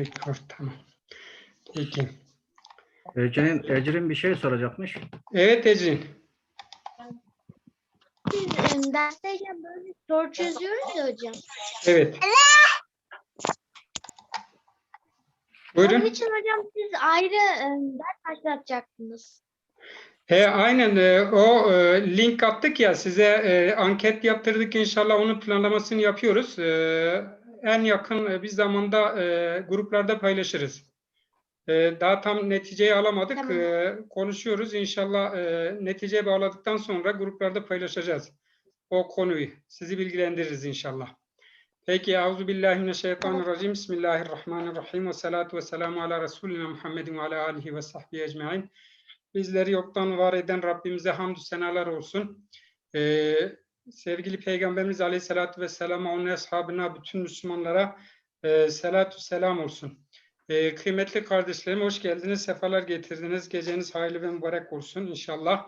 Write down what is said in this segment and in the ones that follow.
Rekor tamam. Peki. Ecrin, Ecrin bir şey soracakmış. Evet Ecrin. Biz em, dersteyken böyle soru çözüyoruz ya hocam. Evet. Onun Buyurun. için hocam siz ayrı em, ders başlatacaktınız. He, aynen e, o e, link attık ya size e, anket yaptırdık inşallah onun planlamasını yapıyoruz. E, en yakın e, bir zamanda e, gruplarda paylaşırız. E, daha tam neticeyi alamadık. Tamam. E, konuşuyoruz inşallah e, neticeye bağladıktan sonra gruplarda paylaşacağız o konuyu. Sizi bilgilendiririz inşallah. Peki Euzubillahimineşşeytanirracim. Bismillahirrahmanirrahim. Ve salatu ve selamu ala Resulina Muhammedin ve ala alihi ve sahbihi ecmain. Bizleri yoktan var eden Rabbimize hamdü senalar olsun. Ee, sevgili Peygamberimiz Aleyhisselatü Vesselam'a, onun ashabına, bütün Müslümanlara e, selatü selam olsun. Ee, kıymetli kardeşlerim hoş geldiniz, sefalar getirdiniz. Geceniz hayırlı ve mübarek olsun inşallah.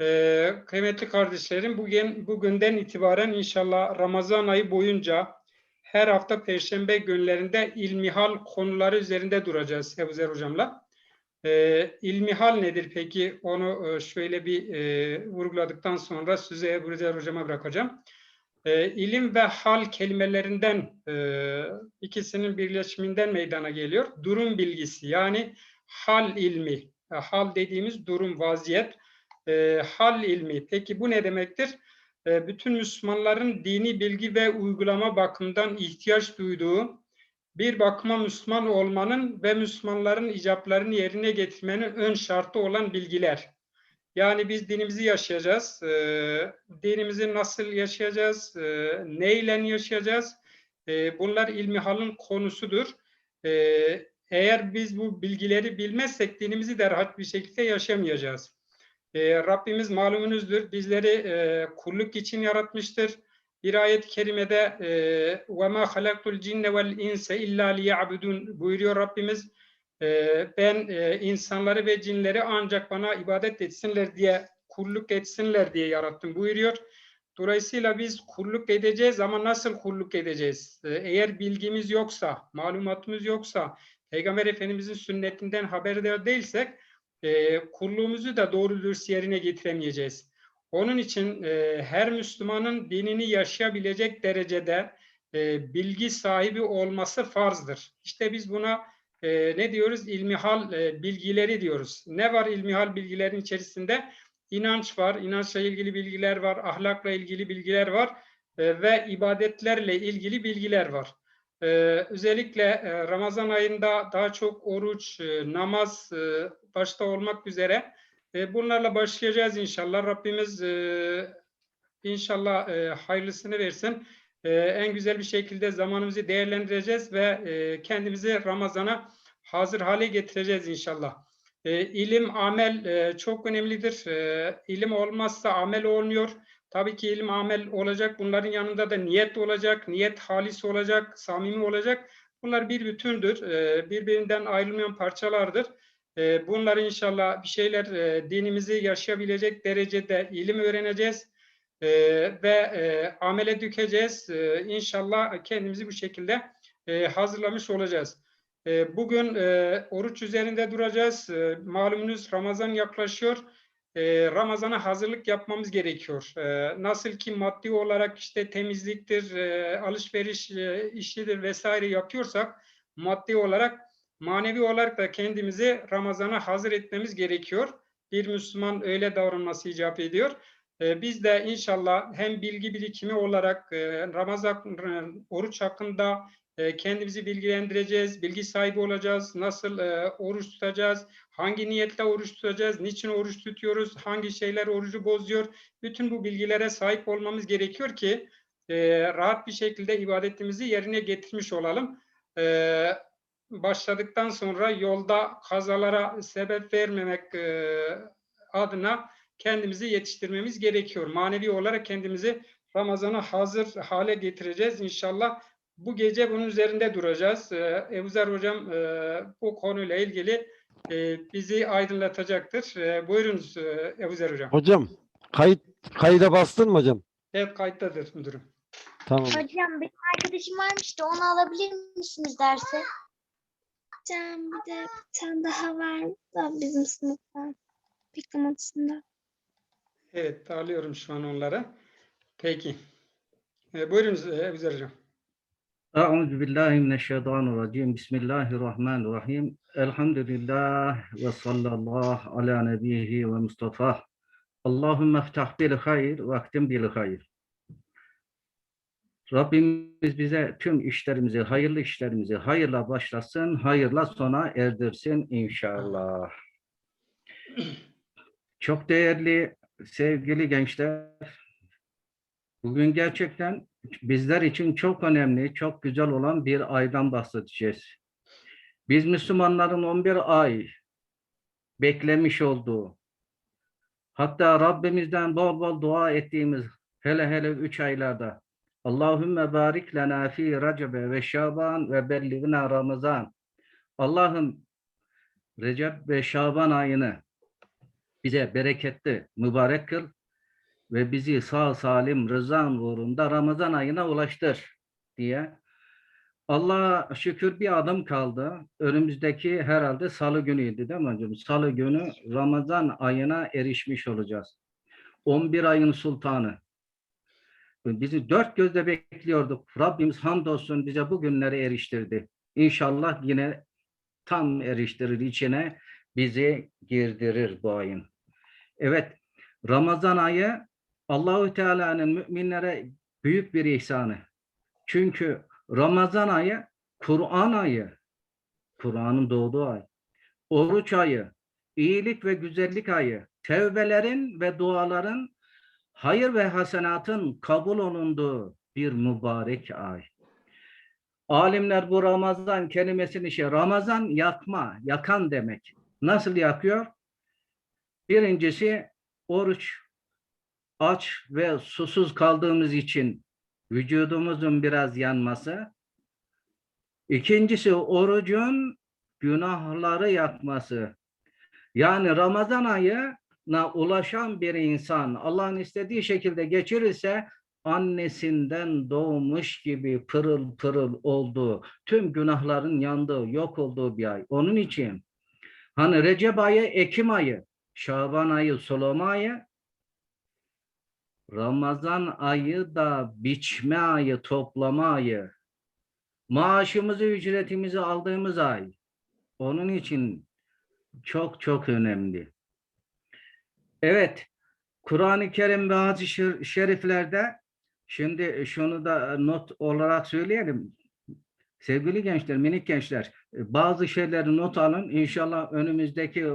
Ee, kıymetli kardeşlerim bugün bugünden itibaren inşallah Ramazan ayı boyunca her hafta Perşembe günlerinde ilmihal konuları üzerinde duracağız Ebu Zer Hocam'la. Ee, ilmihal nedir peki? Onu e, şöyle bir e, vurguladıktan sonra Ebu Zer Hocam'a bırakacağım. Ee, ilim ve hal kelimelerinden e, ikisinin birleşiminden meydana geliyor. Durum bilgisi yani hal ilmi. E, Hal dediğimiz durum, vaziyet. E, hal ilmi. Peki bu ne demektir? E, bütün Müslümanların dini bilgi ve uygulama bakımından ihtiyaç duyduğu bir bakıma Müslüman olmanın ve Müslümanların icaplarını yerine getirmenin ön şartı olan bilgiler. Yani biz dinimizi yaşayacağız. Ee, dinimizi nasıl yaşayacağız? Ee, neyle yaşayacağız? Ee, bunlar ilmihalın konusudur. Ee, eğer biz bu bilgileri bilmezsek dinimizi de rahat bir şekilde yaşamayacağız. Ee, Rabbimiz malumunuzdur. Bizleri e, kulluk için yaratmıştır. Bir ayet-i kerimede وَمَا خَلَقْتُ الْجِنَّ وَالْاِنْسَ اِلَّا لِيَعْبُدُونَ buyuruyor Rabbimiz. E, ben e, insanları ve cinleri ancak bana ibadet etsinler diye, kulluk etsinler diye yarattım buyuruyor. Dolayısıyla biz kulluk edeceğiz ama nasıl kulluk edeceğiz? E, eğer bilgimiz yoksa, malumatımız yoksa, Peygamber Efendimizin sünnetinden haberdar değilsek, e, kulluğumuzu da doğru dürüst yerine getiremeyeceğiz. Onun için e, her Müslümanın dinini yaşayabilecek derecede e, bilgi sahibi olması farzdır. İşte biz buna e, ne diyoruz? İlmihal e, bilgileri diyoruz. Ne var ilmihal bilgilerin içerisinde? İnanç var, inançla ilgili bilgiler var, ahlakla ilgili bilgiler var e, ve ibadetlerle ilgili bilgiler var. E, özellikle e, Ramazan ayında daha çok oruç, e, namaz e, başta olmak üzere e, bunlarla başlayacağız inşallah. Rabbimiz e, inşallah e, hayırlısını versin. E, en güzel bir şekilde zamanımızı değerlendireceğiz ve e, kendimizi Ramazan'a hazır hale getireceğiz inşallah. E, ilim, amel e, çok önemlidir. E, ilim olmazsa amel olmuyor. Tabii ki ilim, amel olacak. Bunların yanında da niyet olacak. Niyet halis olacak, samimi olacak. Bunlar bir bütündür. E, birbirinden ayrılmayan parçalardır. E, bunları inşallah bir şeyler e, dinimizi yaşayabilecek derecede ilim öğreneceğiz e, ve e, amele dökeceğiz. E, inşallah kendimizi bu şekilde hazırlamış olacağız. Bugün oruç üzerinde duracağız. Malumunuz Ramazan yaklaşıyor. Ramazan'a hazırlık yapmamız gerekiyor. Nasıl ki maddi olarak işte temizliktir, alışveriş e, işidir vesaire yapıyorsak maddi olarak manevi olarak da kendimizi Ramazan'a hazır etmemiz gerekiyor. Bir Müslüman öyle davranması icap ediyor. Ee, biz de inşallah hem bilgi birikimi olarak e, Ramazan e, oruç hakkında e, kendimizi bilgilendireceğiz, bilgi sahibi olacağız, nasıl oruç tutacağız, hangi niyetle oruç tutacağız, niçin oruç tutuyoruz, hangi şeyler orucu bozuyor. Bütün bu bilgilere sahip olmamız gerekiyor ki rahat bir şekilde ibadetimizi yerine getirmiş olalım. Başladıktan sonra yolda kazalara sebep vermemek e, adına kendimizi yetiştirmemiz gerekiyor. Manevi olarak kendimizi Ramazan'a hazır hale getireceğiz inşallah. Bu gece bunun üzerinde duracağız. Ee, Ebu Zer Hocam e, bu konuyla ilgili e, bizi aydınlatacaktır. E, buyurunuz e, Ebu Zer Hocam. Hocam kayıt kayda bastın mı hocam? Evet kayıttadır müdürüm. Tamam. Hocam benim arkadaşım varmış da onu alabilir misiniz derse? Hocam bir de bir tane daha var da bizim sınıftan. Bekleme odasında. Evet, dağılıyorum şu an onlara. Peki. E, buyurunuz e, Ebuzer Hocam. Euzu billahi mineşşeytanirracim. Bismillahirrahmanirrahim. Elhamdülillah ve sallallahu ala nebiyhi ve Mustafa. Allahümme ftah bil hayr ve aktim bil hayr. Rabbimiz bize tüm işlerimizi, hayırlı işlerimizi hayırla başlasın, hayırla sona erdirsin inşallah. Çok değerli sevgili gençler, bugün gerçekten bizler için çok önemli, çok güzel olan bir aydan bahsedeceğiz. Biz Müslümanların 11 ay beklemiş olduğu, hatta Rabbimizden bol bol dua ettiğimiz hele hele 3 aylarda Allahümme barik lena fi Recebe ve Şaban ve belligna Ramazan. Allah'ım Recep ve Şaban ayını bize bereketli, mübarek kıl ve bizi sağ salim rızan uğrunda Ramazan ayına ulaştır diye. Allah'a şükür bir adım kaldı. Önümüzdeki herhalde salı günüydü değil mi hocam? Salı günü Ramazan ayına erişmiş olacağız. 11 ayın sultanı. Bizi dört gözle bekliyorduk. Rabbimiz hamdolsun bize bu günleri eriştirdi. İnşallah yine tam eriştirir içine bizi girdirir bu ayın. Evet, Ramazan ayı Allahü Teala'nın müminlere büyük bir ihsanı. Çünkü Ramazan ayı Kur'an ayı. Kur'an'ın doğduğu ay. Oruç ayı, iyilik ve güzellik ayı, tevbelerin ve duaların, hayır ve hasenatın kabul olunduğu bir mübarek ay. Alimler bu Ramazan kelimesini şey, Ramazan yakma, yakan demek. Nasıl yakıyor? Birincisi oruç, aç ve susuz kaldığımız için vücudumuzun biraz yanması. İkincisi orucun günahları yakması. Yani Ramazan ayına ulaşan bir insan Allah'ın istediği şekilde geçirirse annesinden doğmuş gibi pırıl pırıl olduğu, tüm günahların yandığı, yok olduğu bir ay. Onun için hani Recep ayı, Ekim ayı, Şaban ayı, Soloma ayı, Ramazan ayı da biçme ayı, toplama ayı. Maaşımızı, ücretimizi aldığımız ay. Onun için çok çok önemli. Evet, Kur'an-ı Kerim ve hadis-i şer- şeriflerde şimdi şunu da not olarak söyleyelim. Sevgili gençler, minik gençler, bazı şeyleri not alın. İnşallah önümüzdeki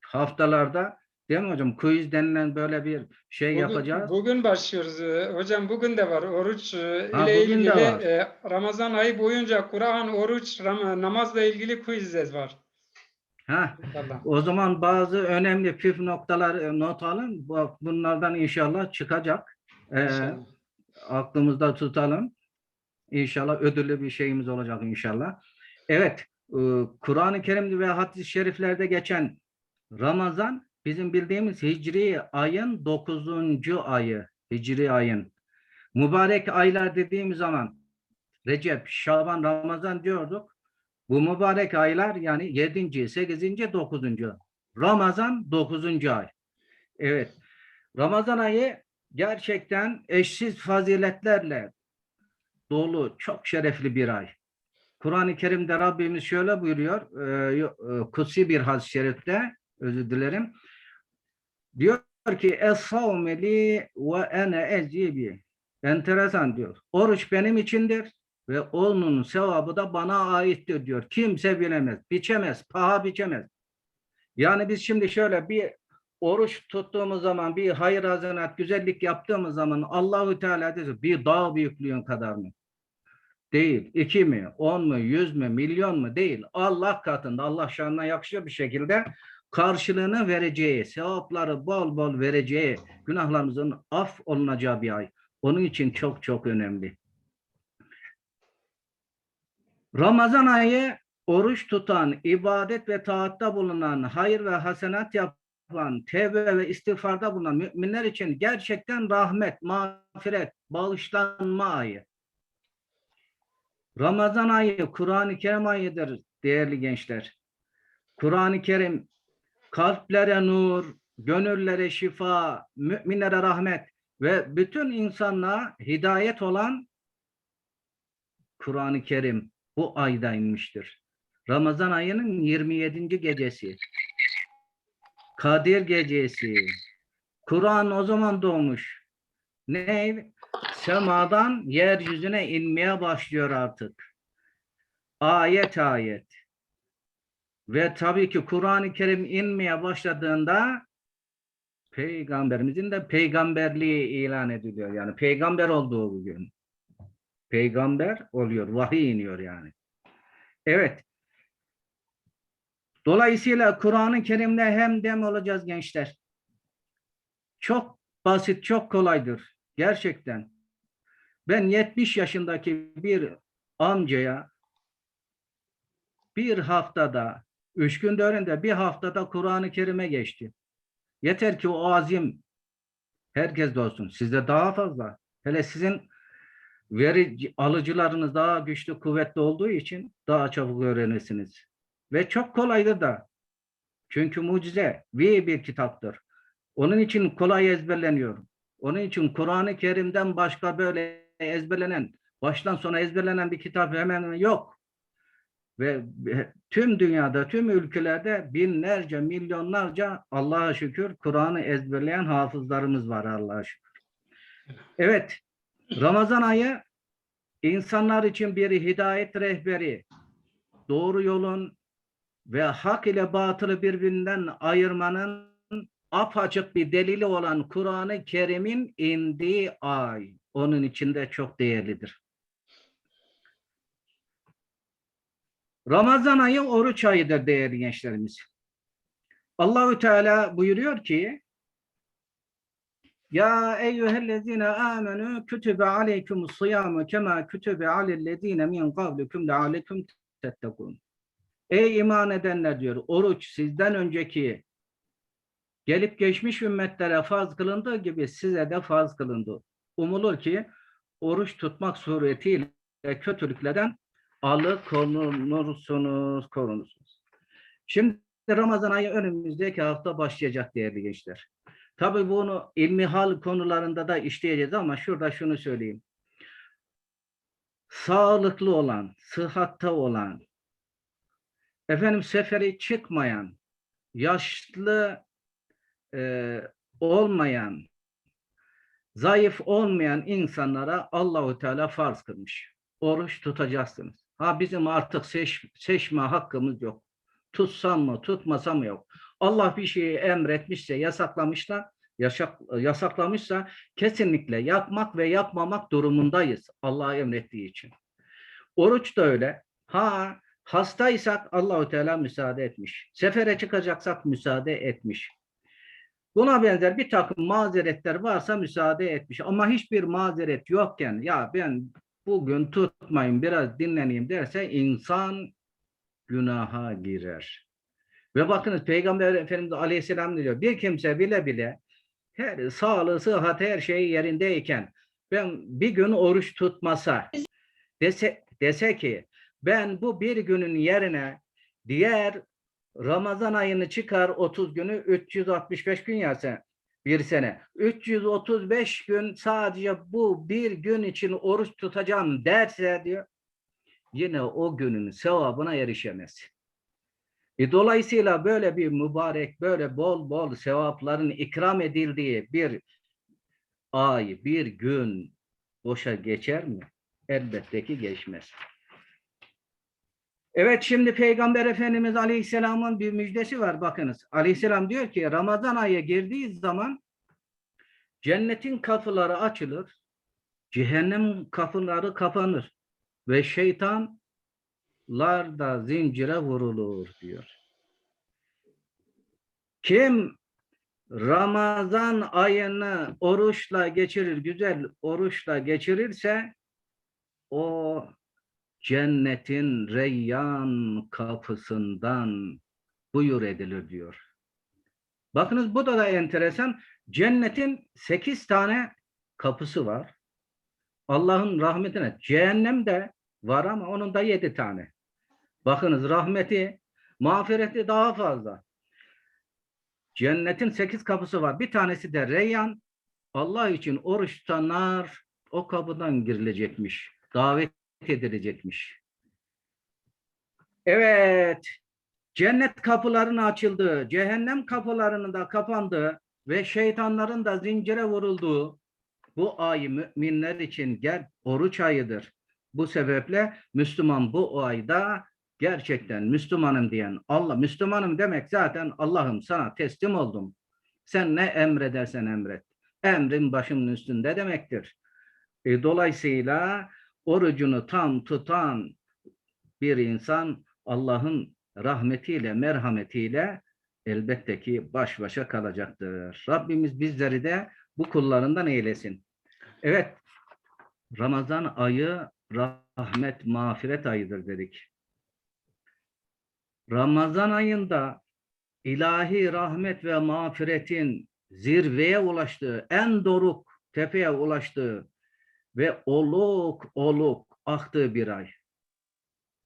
haftalarda değil mi hocam? Quiz denilen böyle bir şey Bugün, yapacağız. bugün başlıyoruz. E, Hocam bugün de var. Oruç e, Ha, ile ilgili e, Ramazan ayı boyunca Kur'an, oruç, namazla ilgili quizler var. Ha, İnşallah. o zaman bazı önemli püf noktalar e, not alın. Bu- Bunlardan inşallah çıkacak. Ee, İnşallah. aklımızda tutalım. İnşallah ödüllü bir şeyimiz olacak inşallah. Evet, e, Kur'an-ı Kerim'de ve hadis-i şeriflerde geçen Ramazan bizim bildiğimiz Hicri ayın 9. ayı. Hicri ayın. Mübarek aylar dediğimiz zaman Recep, Şaban, Ramazan diyorduk. Bu mübarek aylar yani 7. 8. 9. Ramazan 9. ay. Evet. Ramazan ayı gerçekten eşsiz faziletlerle dolu, çok şerefli bir ay. Kur'an-ı Kerim'de Rabbimiz şöyle buyuruyor, e, e, kutsi bir hadis-i şerifte, özür dilerim. Diyor ki, Es-savme li ve ene ecibi. Enteresan diyor. Oruç benim içindir ve onun sevabı da bana aittir diyor. Kimse bilemez, biçemez, paha biçemez. Yani biz şimdi şöyle bir oruç tuttuğumuz zaman, bir hayır hasenat, güzellik yaptığımız zaman Allahü Teala diyor bir dağ büyüklüğün kadar mı? Değil. İki mi? On mu? Yüz mü? Milyon mu? Değil. Allah katında, Allah şanına yakışır bir şekilde karşılığını vereceği, sevapları bol bol vereceği, günahlarımızın af olunacağı bir ay. Onun için çok çok önemli. Ramazan ayı oruç tutan, ibadet ve taatta bulunan, hayır ve hasenat yapan, tevbe ve istiğfarda bulunan müminler için gerçekten rahmet, mağfiret, bağışlanma ayı. Ramazan ayı Kur'an-ı Kerim ayıdır. değerli gençler. Kur'an-ı Kerim kalplere nur, gönüllere şifa, müminlere rahmet ve bütün insanlığa hidayet olan Kur'an-ı Kerim bu ayda inmiştir. Ramazan ayının 27. gecesi. Kadir gecesi. Kur'an o zaman doğmuş. Ne? Semadan yeryüzüne inmeye başlıyor artık. Ayet ayet. Ve tabii ki Kur'an-ı Kerim inmeye başladığında peygamberimizin de peygamberliği ilan ediliyor. Yani peygamber olduğu bugün. Peygamber oluyor. Vahiy iniyor yani. Evet. Dolayısıyla Kur'an-ı Kerim'le hem dem olacağız gençler. Çok basit, çok kolaydır. Gerçekten. Ben 70 yaşındaki bir amcaya bir haftada, üç gün döründe bir haftada Kur'an-ı Kerim'e geçti. Yeter ki o azim herkes olsun. Sizde daha fazla. Hele sizin veri alıcılarınız daha güçlü, kuvvetli olduğu için daha çabuk öğrenirsiniz. Ve çok kolaydır da. Çünkü mucize bir bir kitaptır. Onun için kolay ezberleniyor. Onun için Kur'an-ı Kerim'den başka böyle ezberlenen, baştan sona ezberlenen bir kitap hemen yok. Ve tüm dünyada, tüm ülkelerde binlerce, milyonlarca Allah'a şükür Kur'an'ı ezberleyen hafızlarımız var Allah'a şükür. Evet, Ramazan ayı insanlar için bir hidayet rehberi, doğru yolun ve hak ile batılı birbirinden ayırmanın apaçık bir delili olan Kur'an-ı Kerim'in indiği ay. Onun içinde çok değerlidir. Ramazan ayı oruç ayıdır değerli gençlerimiz. Allahü Teala buyuruyor ki Ya eyyühellezine amenu kütübe aleykumus siyamu kema kütübe alellezine min qablikum lealekum tettekun. Ey iman edenler diyor oruç sizden önceki gelip geçmiş ümmetlere farz kılındığı gibi size de farz kılındı. Umulur ki oruç tutmak suretiyle kötülüklerden alıkonulursunuz, korunursunuz. Şimdi Ramazan ayı önümüzdeki hafta başlayacak değerli gençler. Tabii bunu ilmihal konularında da işleyeceğiz ama şurada şunu söyleyeyim. Sağlıklı olan, sıhhatta olan, efendim seferi çıkmayan, yaşlı e, olmayan, zayıf olmayan insanlara Allahu Teala farz kılmış. Oruç tutacaksınız. Ha bizim artık seç, seçme hakkımız yok. Tutsam mı, tutmasam mı yok. Allah bir şeyi emretmişse, yasaklamışsa, yasak, yasaklamışsa kesinlikle yapmak ve yapmamak durumundayız. Allah emrettiği için. Oruç da öyle. Ha hastaysak Allahu Teala müsaade etmiş. Sefere çıkacaksak müsaade etmiş. Buna benzer bir takım mazeretler varsa müsaade etmiş. Ama hiçbir mazeret yokken ya ben bugün tutmayın biraz dinleneyim derse insan günaha girer. Ve bakınız Peygamber Efendimiz Aleyhisselam diyor bir kimse bile bile her sağlığı, sıhhat her şeyi yerindeyken ben bir gün oruç tutmasa dese, dese ki ben bu bir günün yerine diğer Ramazan ayını çıkar 30 günü 365 gün yerse bir sene. 335 gün sadece bu bir gün için oruç tutacağım derse diyor yine o günün sevabına erişemez. E, dolayısıyla böyle bir mübarek, böyle bol bol sevapların ikram edildiği bir ay, bir gün boşa geçer mi? Elbette ki geçmez. Evet şimdi Peygamber Efendimiz Aleyhisselam'ın bir müjdesi var bakınız. Aleyhisselam diyor ki Ramazan ayı girdiği zaman cennetin kapıları açılır, cehennem kapıları kapanır ve şeytanlar da zincire vurulur diyor. Kim Ramazan ayını oruçla geçirir, güzel oruçla geçirirse o cennetin reyyan kapısından buyur edilir diyor. Bakınız bu da da enteresan. Cennetin sekiz tane kapısı var. Allah'ın rahmetine. Cehennem de var ama onun da yedi tane. Bakınız rahmeti, mağfireti daha fazla. Cennetin sekiz kapısı var. Bir tanesi de Reyyan. Allah için oruç tutanlar o kapıdan girilecekmiş. Davet edilecekmiş. Evet. Cennet kapılarını açıldı. Cehennem kapılarının da kapandı ve şeytanların da zincire vurulduğu bu ay müminler için gel oruç ayıdır. Bu sebeple Müslüman bu ayda gerçekten Müslümanım diyen Allah Müslümanım demek zaten Allah'ım sana teslim oldum. Sen ne emredersen emret. Emrin başımın üstünde demektir. E, dolayısıyla orucunu tam tutan bir insan Allah'ın rahmetiyle, merhametiyle elbette ki baş başa kalacaktır. Rabbimiz bizleri de bu kullarından eylesin. Evet, Ramazan ayı rahmet, mağfiret ayıdır dedik. Ramazan ayında ilahi rahmet ve mağfiretin zirveye ulaştığı, en doruk tepeye ulaştığı ve oluk oluk aktığı bir ay.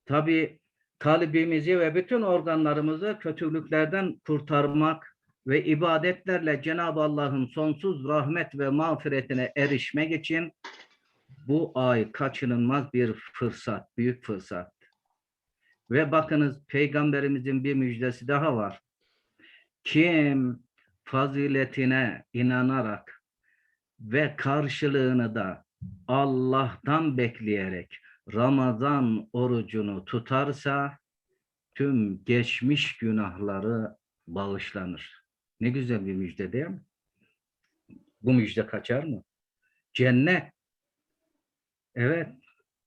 Tabi kalbimizi ve bütün organlarımızı kötülüklerden kurtarmak ve ibadetlerle Cenab-ı Allah'ın sonsuz rahmet ve mağfiretine erişmek için bu ay kaçınılmaz bir fırsat, büyük fırsat. Ve bakınız peygamberimizin bir müjdesi daha var. Kim faziletine inanarak ve karşılığını da Allah'tan bekleyerek Ramazan orucunu tutarsa tüm geçmiş günahları bağışlanır. Ne güzel bir müjde değil mi? Bu müjde kaçar mı? Cennet. Evet,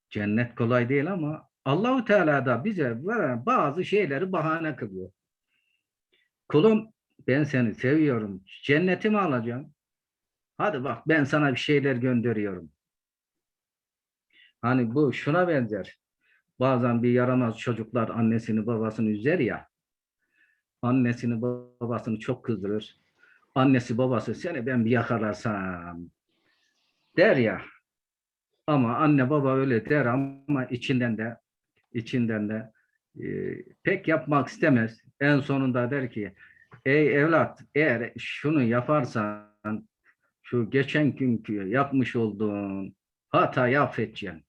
cennet kolay değil ama Allahu Teala da bize bazı şeyleri bahane kılıyor. Kulum ben seni seviyorum. Cennetimi alacağım. Hadi bak ben sana bir şeyler gönderiyorum. Hani bu şuna benzer. Bazen bir yaramaz çocuklar annesini babasını üzer ya. Annesini babasını çok kızdırır. Annesi babası seni ben bir yakalarsam der ya. Ama anne baba öyle der ama içinden de içinden de e, pek yapmak istemez. En sonunda der ki ey evlat eğer şunu yaparsan şu geçen günkü yapmış olduğun hatayı affedeceğim.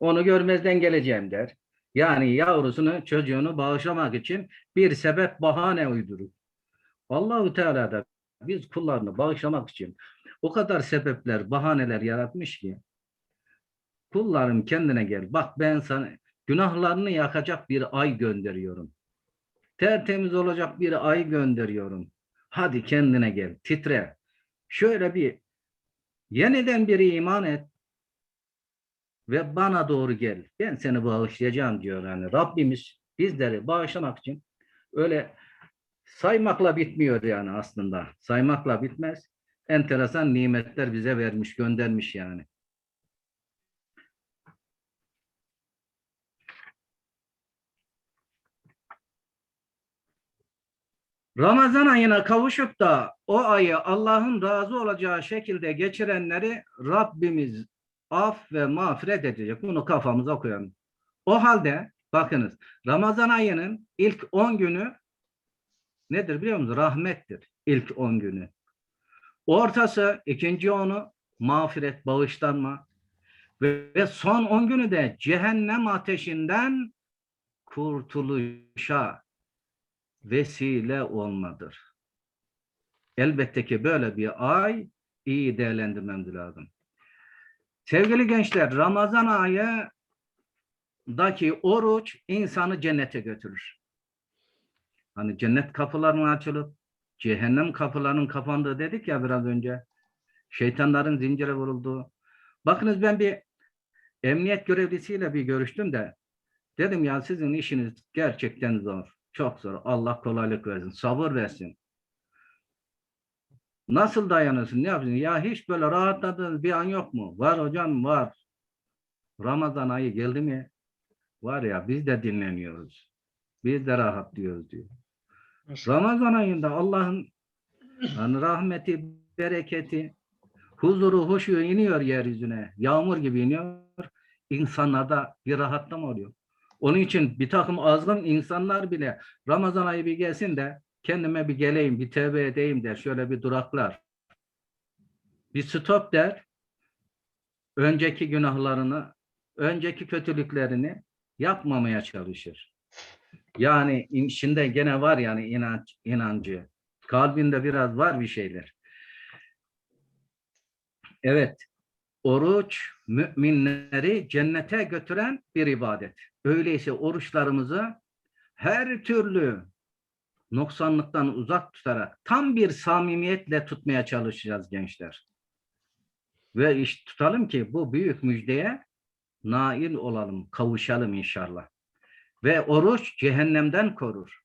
Onu görmezden geleceğim der. Yani yavrusunu, çocuğunu bağışlamak için bir sebep bahane uydurur. Allahu Teala da biz kullarını bağışlamak için o kadar sebepler, bahaneler yaratmış ki kullarım kendine gel. Bak ben sana günahlarını yakacak bir ay gönderiyorum. Tertemiz olacak bir ay gönderiyorum. Hadi kendine gel, titre. Şöyle bir yeniden bir iman et ve bana doğru gel. Ben seni bağışlayacağım diyor yani Rabbimiz bizleri bağışlamak için öyle saymakla bitmiyor yani aslında. Saymakla bitmez. Enteresan nimetler bize vermiş, göndermiş yani. Ramazan ayına kavuşup da o ayı Allah'ın razı olacağı şekilde geçirenleri Rabbimiz af ve mağfiret edecek. Bunu kafamıza koyalım. O halde bakınız Ramazan ayının ilk 10 günü nedir biliyor musunuz? Rahmettir ilk 10 günü. Ortası ikinci onu mağfiret, bağışlanma ve, ve son 10 günü de cehennem ateşinden kurtuluşa vesile olmadır. Elbette ki böyle bir ay iyi değerlendirmemiz lazım. Sevgili gençler, Ramazan ayındaki oruç insanı cennete götürür. Hani cennet kapılarının açılıp cehennem kapılarının kapandığı dedik ya biraz önce. Şeytanların zincire vurulduğu. Bakınız ben bir emniyet görevlisiyle bir görüştüm de dedim ya sizin işiniz gerçekten zor. Çok zor. Allah kolaylık versin. Sabır versin. Nasıl dayanırsın? Ne yapıyorsun? Ya hiç böyle rahatladığınız bir an yok mu? Var hocam var. Ramazan ayı geldi mi? Var ya biz de dinleniyoruz. Biz de rahatlıyoruz diyor. Ramazan ayında Allah'ın yani rahmeti, bereketi, huzuru, hoşu iniyor yeryüzüne. Yağmur gibi iniyor. İnsanlarda bir rahatlama oluyor. Onun için bir takım azgın insanlar bile Ramazan ayı bir gelsin de kendime bir geleyim, bir tevbe edeyim der. Şöyle bir duraklar. Bir stop der. Önceki günahlarını, önceki kötülüklerini yapmamaya çalışır. Yani içinde gene var yani inanç, inancı. Kalbinde biraz var bir şeyler. Evet. Oruç müminleri cennete götüren bir ibadet. Öyleyse oruçlarımızı her türlü noksanlıktan uzak tutarak tam bir samimiyetle tutmaya çalışacağız gençler. Ve iş tutalım ki bu büyük müjdeye nail olalım, kavuşalım inşallah. Ve oruç cehennemden korur.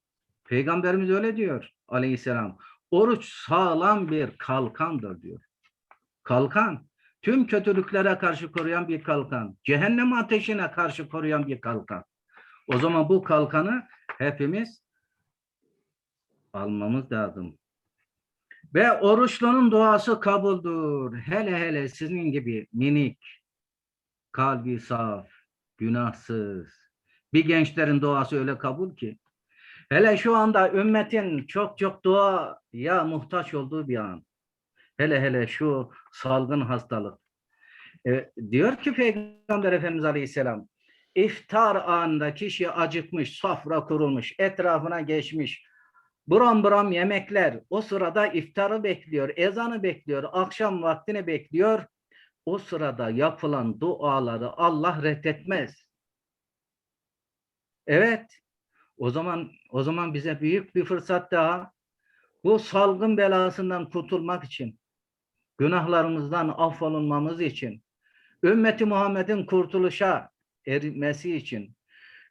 Peygamberimiz öyle diyor aleyhisselam. Oruç sağlam bir kalkandır diyor. Kalkan, tüm kötülüklere karşı koruyan bir kalkan. Cehennem ateşine karşı koruyan bir kalkan. O zaman bu kalkanı hepimiz almamız lazım. Ve oruçlunun duası kabuldür. Hele hele sizin gibi minik, kalbi saf, günahsız. Bir gençlerin duası öyle kabul ki. Hele şu anda ümmetin çok çok duaya muhtaç olduğu bir an. Hele hele şu salgın hastalık. E, diyor ki Peygamber Efendimiz Aleyhisselam, iftar anında kişi acıkmış, sofra kurulmuş, etrafına geçmiş, buram buram yemekler, o sırada iftarı bekliyor, ezanı bekliyor, akşam vaktini bekliyor. O sırada yapılan duaları Allah reddetmez. Evet, o zaman o zaman bize büyük bir fırsat daha. Bu salgın belasından kurtulmak için, günahlarımızdan affolunmamız için, ümmeti Muhammed'in kurtuluşa ermesi için,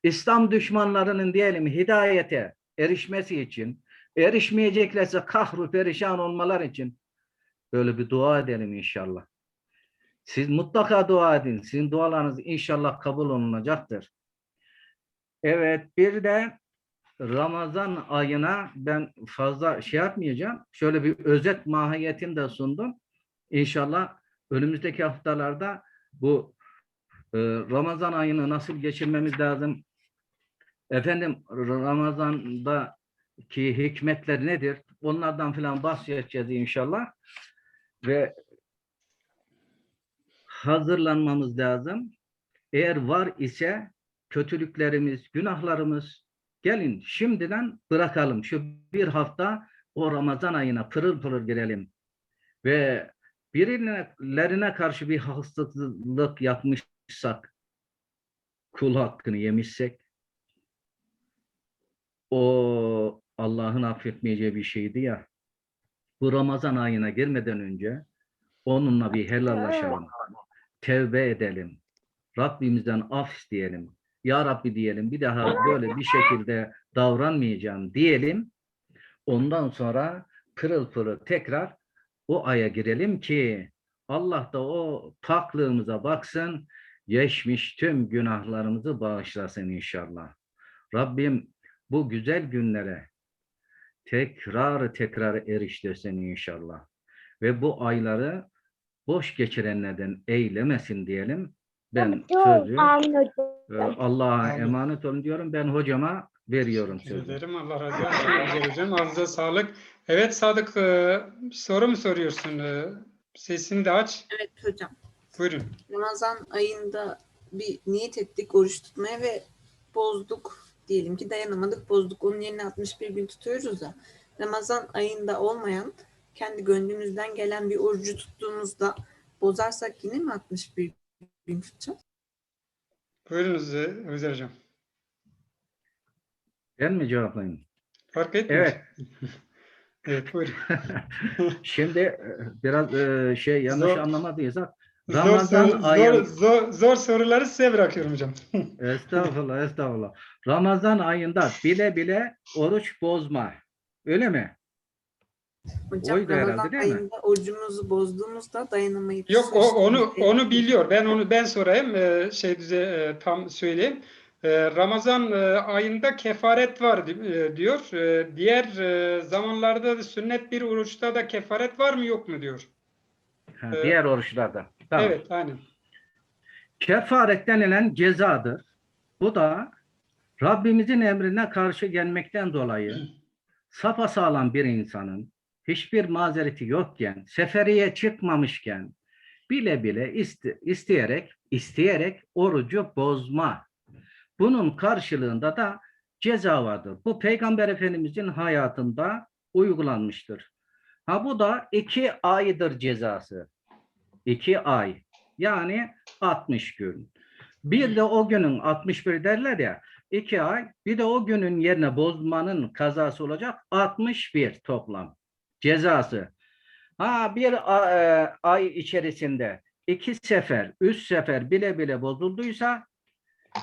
İslam düşmanlarının diyelim hidayete erişmesi için, erişmeyeceklerse kahru perişan olmalar için böyle bir dua edelim inşallah. Siz mutlaka dua edin. Sizin dualarınız inşallah kabul olunacaktır. Evet, bir de Ramazan ayına ben fazla şey yapmayacağım. Şöyle bir özet mahiyetini de sundum. İnşallah önümüzdeki haftalarda bu e, Ramazan ayını nasıl geçirmemiz lazım? Efendim Ramazan'daki hikmetler nedir? Onlardan filan bahsedeceğiz inşallah. Ve hazırlanmamız lazım. Eğer var ise kötülüklerimiz, günahlarımız gelin şimdiden bırakalım. Şu bir hafta o Ramazan ayına pırıl pırıl girelim. Ve birilerine karşı bir haksızlık yapmışsak, kul hakkını yemişsek, o Allah'ın affetmeyeceği bir şeydi ya. Bu Ramazan ayına girmeden önce onunla bir helallaşalım. Tevbe edelim. Rabbimizden af isteyelim. Ya Rabbi diyelim bir daha böyle bir şekilde davranmayacağım diyelim. Ondan sonra pırıl pırıl tekrar o aya girelim ki Allah da o paklığımıza baksın, geçmiş tüm günahlarımızı bağışlasın inşallah. Rabbim bu güzel günlere tekrar tekrar eriştirsin inşallah. Ve bu ayları boş geçirenlerden eylemesin diyelim. Ben sözü Allah'a emanet olun diyorum. Ben hocama veriyorum Teşekkür sözü. ederim. Allah razı olsun. Hocam. Ağzınıza sağlık. Evet Sadık e, soru mu soruyorsun? E, Sesini de aç. Evet hocam. Buyurun. Ramazan ayında bir niyet ettik oruç tutmaya ve bozduk. Diyelim ki dayanamadık bozduk. Onun yerine 61 gün tutuyoruz da. Ramazan ayında olmayan kendi gönlümüzden gelen bir orucu tuttuğumuzda bozarsak yine mi 61 gün tutacağız? Buyurunuz e, Özer hocam. Ben mi cevaplayayım? Fark etmiyor. Evet. Evet buyurun. Şimdi e, biraz e, şey yanlış Zor- anlamadıysak Zor, Ramazan soru- ayı zor, zor, zor soruları size bırakıyorum hocam. estağfurullah estağfurullah. Ramazan ayında bile bile oruç bozma. Öyle mi? Hocam Oydu herhalde, Ramazan değil mi? ayında orucumuzu bozduğumuzda dayanamayıp Yok o, onu onu biliyor. Ben onu ben sorayım. e, şey düze e, tam söyleyeyim. E, Ramazan e, ayında kefaret var e, diyor. E, Diğer e, zamanlarda da sünnet bir oruçta da kefaret var mı yok mu diyor. Ha, Evet. diğer oruçlarda. Tamam. Evet aynen. Kefaret denilen cezadır. Bu da Rabbimizin emrine karşı gelmekten dolayı sapasağlam bir insanın hiçbir mazereti yokken, seferiye çıkmamışken bile bile iste- isteyerek isteyerek orucu bozma. Bunun karşılığında da ceza vardır. Bu Peygamber Efendimizin hayatında uygulanmıştır. Ha bu da iki aydır cezası. İki ay. Yani 60 gün. Bir de o günün 61 derler ya. iki ay. Bir de o günün yerine bozmanın kazası olacak 61 toplam cezası. Ha bir e, ay içerisinde iki sefer, üç sefer bile bile bozulduysa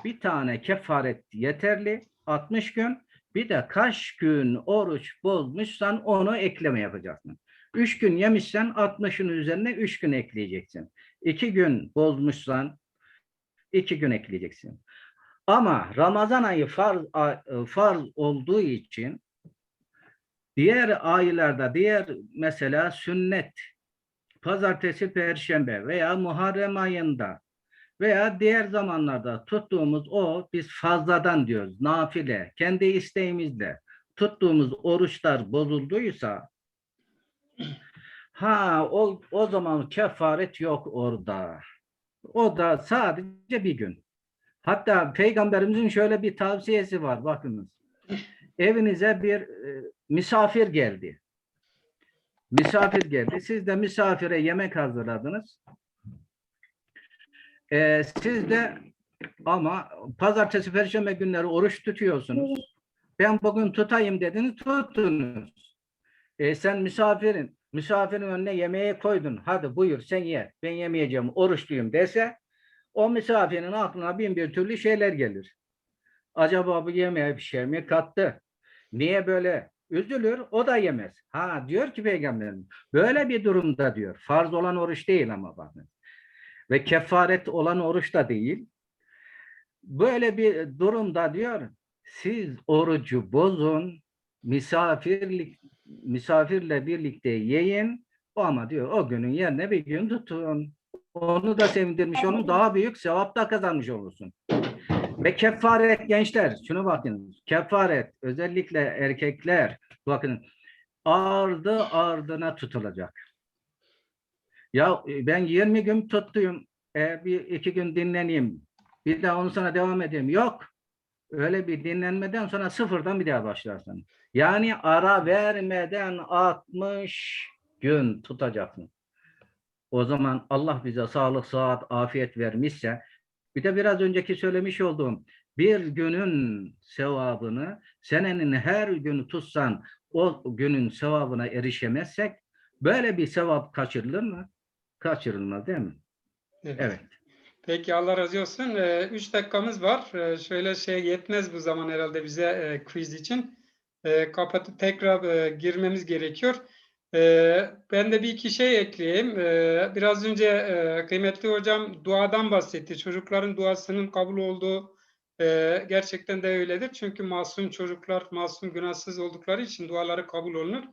bir tane kefaret yeterli 60 gün. Bir de kaç gün oruç bozmuşsan onu ekleme yapacaksın. Üç gün yemişsen 60'ın üzerine üç gün ekleyeceksin. İki gün bozmuşsan iki gün ekleyeceksin. Ama Ramazan ayı farz, e, farz olduğu için diğer aylarda diğer mesela sünnet pazartesi perşembe veya Muharrem ayında veya diğer zamanlarda tuttuğumuz o biz fazladan diyoruz nafile kendi isteğimizle tuttuğumuz oruçlar bozulduysa ha o, o zaman kefaret yok orada. O da sadece bir gün. Hatta peygamberimizin şöyle bir tavsiyesi var bakınız. Evinize bir e, misafir geldi. Misafir geldi. Siz de misafire yemek hazırladınız. E, siz de ama pazartesi, perşembe günleri oruç tutuyorsunuz. Ben bugün tutayım dediniz, tuttunuz. E, sen misafirin, misafirin önüne yemeği koydun. Hadi buyur sen ye. Ben yemeyeceğim, oruçluyum dese o misafirin aklına bin bir türlü şeyler gelir. Acaba bu yemeğe bir şey mi kattı? Niye böyle? Üzülür, o da yemez. Ha diyor ki peygamberim, böyle bir durumda diyor. Farz olan oruç değil ama bakın. Ve kefaret olan oruç da değil. Böyle bir durumda diyor, siz orucu bozun, misafirlik misafirle birlikte yiyin. O ama diyor o günün yerine bir gün tutun. Onu da sevindirmiş, onun daha büyük sevap da kazanmış olursun. Ve kefaret gençler, şunu bakın. Kefaret özellikle erkekler bakın ardı ardına tutulacak. Ya e, ben 20 gün tuttum. E, bir iki gün dinleneyim. Bir daha onu sana devam edeyim. Yok. Öyle bir dinlenmeden sonra sıfırdan bir daha başlarsın. Yani ara vermeden 60 gün tutacaksın. O zaman Allah bize sağlık, sıhhat, afiyet vermişse bir de biraz önceki söylemiş olduğum bir günün sevabını senenin her günü tutsan o günün sevabına erişemezsek böyle bir sevap kaçırılır mı? Kaçırılmaz değil mi? Evet. Peki Allah razı olsun. Ee, üç dakikamız var. Ee, şöyle şey yetmez bu zaman herhalde bize e, quiz için. Ee, kapatıp tekrar e, girmemiz gerekiyor. Ee, ben de bir iki şey ekleyeyim. Ee, biraz önce e, kıymetli hocam duadan bahsetti. Çocukların duasının kabul olduğu e, gerçekten de öyledir. Çünkü masum çocuklar masum günahsız oldukları için duaları kabul olunur.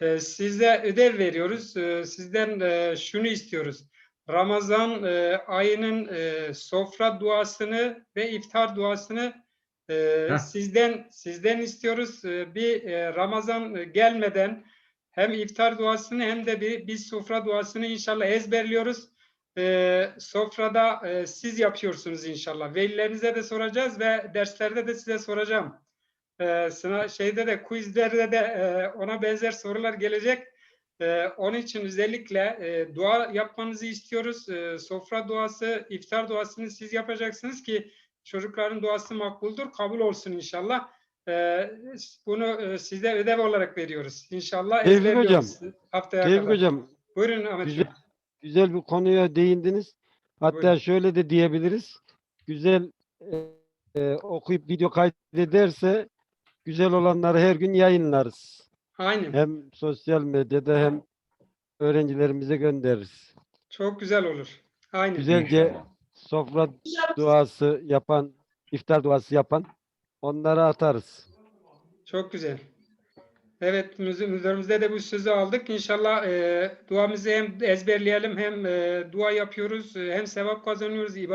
Ee, size ödev veriyoruz. Ee, sizden e, şunu istiyoruz. Ramazan e, ayının e, sofra duasını ve iftar duasını Heh. sizden sizden istiyoruz. E, bir Ramazan gelmeden hem iftar duasını hem de bir, bir sofra duasını inşallah ezberliyoruz. E, sofrada e, siz yapıyorsunuz inşallah. Velilerinize de soracağız ve derslerde de size soracağım. E, sınav şeyde de quizlerde de e, ona benzer sorular gelecek. Ee, onun için özellikle e, dua yapmanızı istiyoruz. Ee, sofra duası, iftar duasını siz yapacaksınız ki çocukların duası makbuldür, kabul olsun inşallah. Ee, bunu e, size ödev olarak veriyoruz. İnşallah Tevfik ezberliyoruz haftaya Tevfik kadar. Hocam Buyurun Ahmet Güzel. Hocam. güzel bir konuya değindiniz. Hatta Buyurun. şöyle de diyebiliriz. Güzel e, e, okuyup video kaydederse güzel olanları her gün yayınlarız. Aynen. Hem sosyal medyada hem öğrencilerimize göndeririz. Çok güzel olur. Aynen. Güzelce sofra duası yapan, iftar duası yapan onlara atarız. Çok güzel. Evet, müze- müdürümüzde de bu sözü aldık. İnşallah e, duamızı hem ezberleyelim hem e, dua yapıyoruz, e, hem sevap kazanıyoruz, ibadet